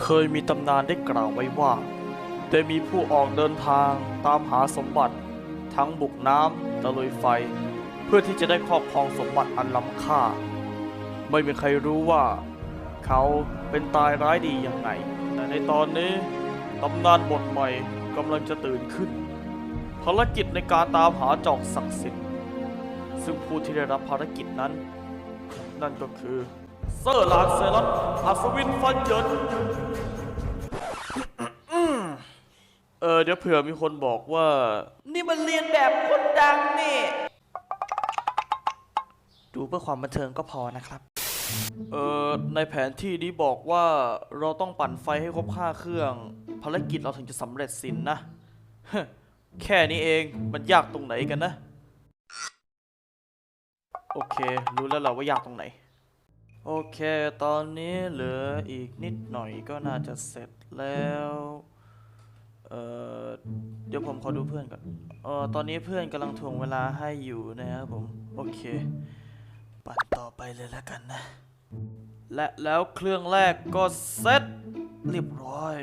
เคยมีตำนานได้กล่าวไว้ว่า ได้มีผู้ออกเดินทางตามหาสมบัติ ทั้งบุกน้ำตะลุยไฟ เพื่อที่จะได้ครอบครองสมบัติอันล้ำค่า ไม่มีใครรู้ว่า เขาเป็นตายร้ายดียังไง แต่ในตอนนี้ตำนานบทใหม่กำลังจะตื่นขึ้น ภารกิจในการตามหาจอกศักดิ์สิทธิ์ซึ่งผู้ที่ได้รับภารกิจนั้น นั่นก็คือ ซอร์ลานเซลัสอัศวินฟันเหยินเออเดี๋ยวเผื่อมีคนบอกว่า นี่มันเรียนแบบคนดังนี่ ดูเพื่อความบันเทิงก็พอนะครับ เออในแผนที่นี้บอกว่าเราต้องปั่นไฟให้ครบห้าเครื่อง ภารกิจเราถึงจะสำเร็จสินนะ แค่นี้เองมันยากตรงไหนกันนะ โอเค รู้แล้วเราว่ายากตรงไหน โอเค ตอนนี้เหลืออีกนิดหน่อยก็น่าจะเสร็จแล้ว เอ่อ เดี๋ยวผมขอดูเพื่อนก่อน เออตอนนี้เพื่อนกำลังทวงเวลาให้อยู่นะครับผม โอเค ปั่นต่อไปเลยแล้วกันนะ และแล้วเครื่องแรกก็เสร็จเรียบร้อย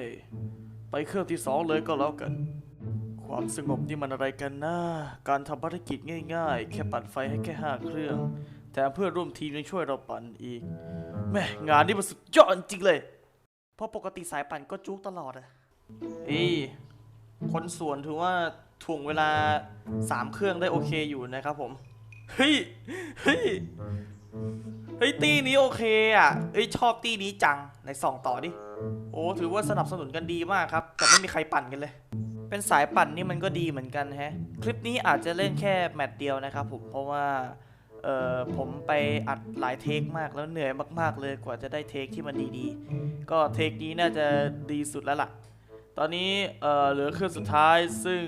ไปเครื่องที่สองเลยก็แล้วกัน ความสงบนี่มันอะไรกันนะ การทำภารกิจง่ายๆ แค่ปั่นไฟให้แค่ห้าเครื่อง แถมเพื่อนร่วมทีมยังช่วยเราปั่นอีกแม่งานนี่มันสุดยอดจริงเลย เพราะปกติสายปั่นก็จุกตลอดอะอ้ยคนส่วนถือว่าถ่วงเวลาสามเครื่องได้โอเคอยู่นะครับผม เฮ้ย เฮ้ย เฮ้ย ตีนี้โอเคอะเอ้ยชอบตีนี้จังในสองต่อดิ โอ้ถือว่าสนับสนุนกันดีมากครับ แต่ไม่มีใครปั่นกันเลย เป็นสายปั่นนี่มันก็ดีเหมือนกันแฮะ คลิปนี้อาจจะเล่นแค่แมตช์เดียวนะครับผม เพราะว่า เอ่อผมไปอัดหลายเทคมากแล้วเหนื่อยมาก ๆ เลยกว่าจะได้เทคที่มันดีๆ ก็เทคนี้น่าจะดีสุดแล้วล่ะ ตอนนี้เอ่อเหลือเครื่องสุดท้ายซึ่ง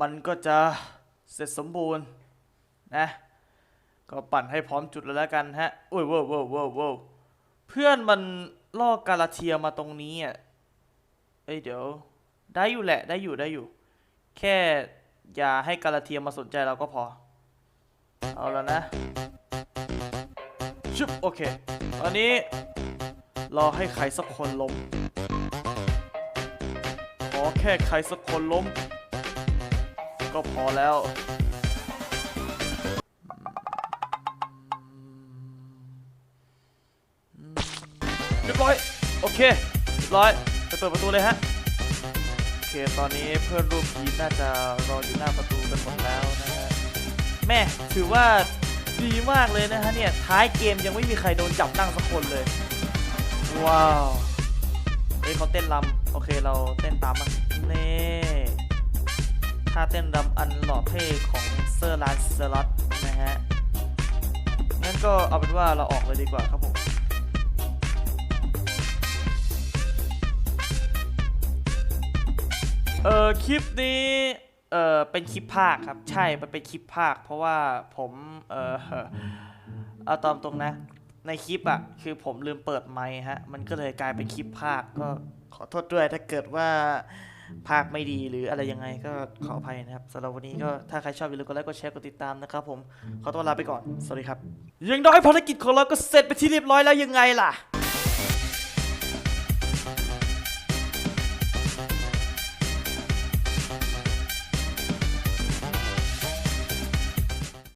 มันก็จะเสร็จสมบูรณ์นะ ก็ปั่นให้พร้อมจุดแล้วแล้วกันฮะโอ้ยโว้วโว้วโว้วโว้วเพื่อนมันล่อกาลาเทียมาตรงนี้อะเอ้ยเดี๋ยว ได้อยู่แหละได้อยู่ได้อยู่ แค่อย่าให้กาลาเทียมาสนใจเราก็พอ เอาแล้วนะชึบโอเคตอนนี้รอให้ใครสักคนล้มขอแค่ใครสักคนล้ม ก็พอแล้วเรียบร้อย โอเคเรียบร้อยไปเปิดประตูเลยฮะโอเคตอนนี้เพื่อนร่วมทีมน่าจะรออยู่หน้าประตูกันหมดแล้วนะฮะ แม่ถือว่าดีมากเลยนะฮะเนี่ย ท้ายเกมยังไม่มีใครโดนจับนั่งสักคนเลย ว้าวเฮ้ยเขาเต้นรำโอเคเราเต้นตามมันนี่ท่าเต้นรำอันหล่อเท่ของเซอร์ลานเซอร์ลอตนะฮะงั้นก็เอาเป็นว่าเราออกเลยดีกว่าครับผมเออคลิปนี้ เออเป็นคลิปภาคครับ ใช่ มันเป็นคลิปภาค เพราะว่าผมเออเอาตามตรงนะ ในคลิปอะคือผมลืมเปิดไมค์ฮะ มันก็เลยกลายเป็นคลิปภาคก็ขอโทษด้วยถ้าเกิดว่าภาคไม่ดีหรืออะไรยังไงก็ขออภัยนะครับสำหรับวันนี้ก็ถ้าใครชอบอย่าลืมกดไลค์กดแชร์กดติดตามนะครับผม ขอตัวลาไปก่อน สวัสดีครับ ยังน้อยภารกิจของเราก็เสร็จไปที่เรียบร้อยแล้วยังไงล่ะ